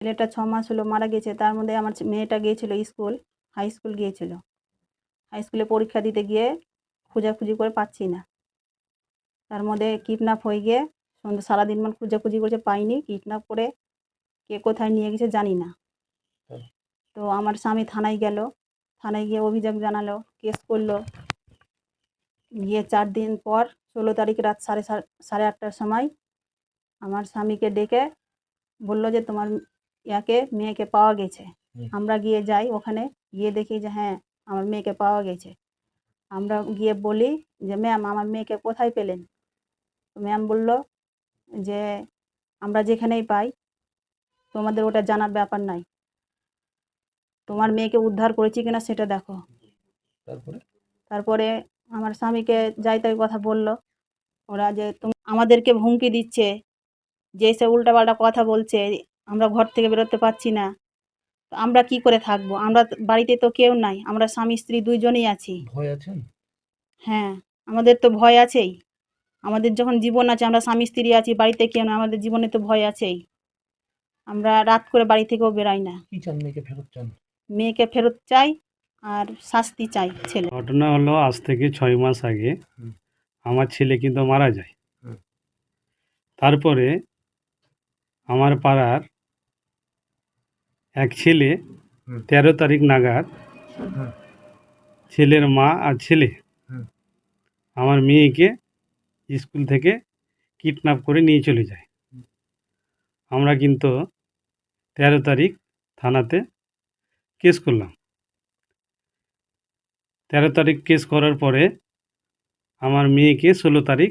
ছেলেটা ছ মাস হলো মারা গেছে তার মধ্যে আমার মেয়েটা গিয়েছিল স্কুল হাই স্কুল গিয়েছিল। হাই স্কুলে পরীক্ষা দিতে গিয়ে খোঁজাখুঁজি করে পাচ্ছি না। তার মধ্যে কিডন্যাপ হয়ে গিয়ে সন্ধ্যে সারাদিন মানে খোঁজাখুঁজি করছে পাইনি কিডন্যাপ করে কে কোথায় নিয়ে গেছে জানি না। তো আমার স্বামী থানায় গেল থানায় গিয়ে অভিযোগ জানালো কেস করল। গিয়ে চার দিন পর ষোলো তারিখ রাত সাড়ে সাড়ে আটটার সময় আমার স্বামীকে ডেকে বলল যে তোমার ইয়াকে মেয়েকে পাওয়া গেছে। আমরা গিয়ে যাই ওখানে গিয়ে দেখি যে হ্যাঁ আমার মেয়েকে পাওয়া গেছে। আমরা গিয়ে বলি যে ম্যাম আমার মেয়েকে কোথায় পেলেন? ম্যাম বলল যে আমরা যেখানেই পাই তোমাদের ওটা জানার ব্যাপার নাই। তোমার মেয়েকে উদ্ধার করেছি কিনা সেটা দেখো। তারপরে? তারপরে আমার স্বামীকে যাই তাই কথা বলল। ওরা যে তুমি আমাদেরকে হুমকি দিচ্ছে যে সে উল্টাপাল্টা কথা বলছে আমরা ঘর থেকে বেরোতে পারছি না। আমরা কি করে থাকব? আমরা তো- বাড়িতে তো কেউ নাই আমরা স্বামী স্ত্রী দুইজনেই আছি। ভয় আছেন হ্যাঁ আমাদের তো ভয় আছেই। আমাদের যখন জীবন আছে আমরা স্বামী স্ত্রী আছি বাড়িতে কেউ না আমাদের জীবনে তো ভয় আছেই। আমরা রাত করে বাড়ি থেকেও বেরাই না। কি চান মেয়েকে ফেরত চান? মেয়েকে ফেরত চাই আর শাস্তি চাই ছেলে। ঘটনা হলো আজ থেকে ছয় মাস আগে আমার ছেলে কিন্তু মারা যায়। তারপরে আমার পাড়ার এক ছেলে তেরো তারিখ নাগাদ ছেলের মা আর ছেলে আমার মেয়েকে স্কুল থেকে কিডন্যাপ করে নিয়ে চলে যায়। আমরা কিন্তু তেরো তারিখ থানাতে কেস করলাম। তেরো তারিখ কেস করার পরে আমার মেয়েকে ষোলো তারিখ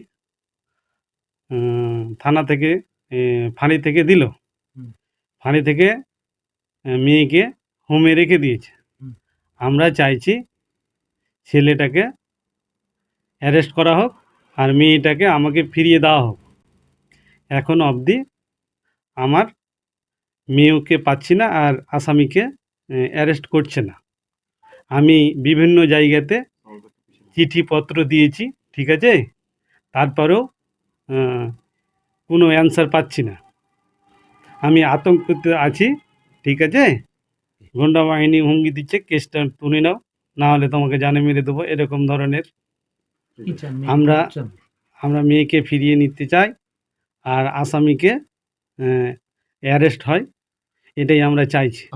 থানা থেকে ফাঁড়ি থেকে দিল। ফাঁড়ি থেকে মেয়েকে হোমে রেখে দিয়েছে। আমরা চাইছি ছেলেটাকে অ্যারেস্ট করা হোক আর মেয়েটাকে আমাকে ফিরিয়ে দেওয়া হোক। এখন অবধি আমার মেয়েকে পাচ্ছি না আর আসামিকে অ্যারেস্ট করছে না। আমি বিভিন্ন জায়গাতে চিঠিপত্র দিয়েছি ঠিক আছে? তারপরেও কোনো অ্যান্সার পাচ্ছি না। আমি আতঙ্কিত আছি ঠিক আছে? গুন্ডা বাহিনী হুমকি দিচ্ছে কেসটা তুলে নাও না হলে তোমাকে জানে মেরে দেবো এরকম ধরনের। আমরা- আমরা মেয়েকে ফিরিয়ে নিতে চাই আর আসামিকে অ্যারেস্ট হয় এটাই আমরা চাইছি।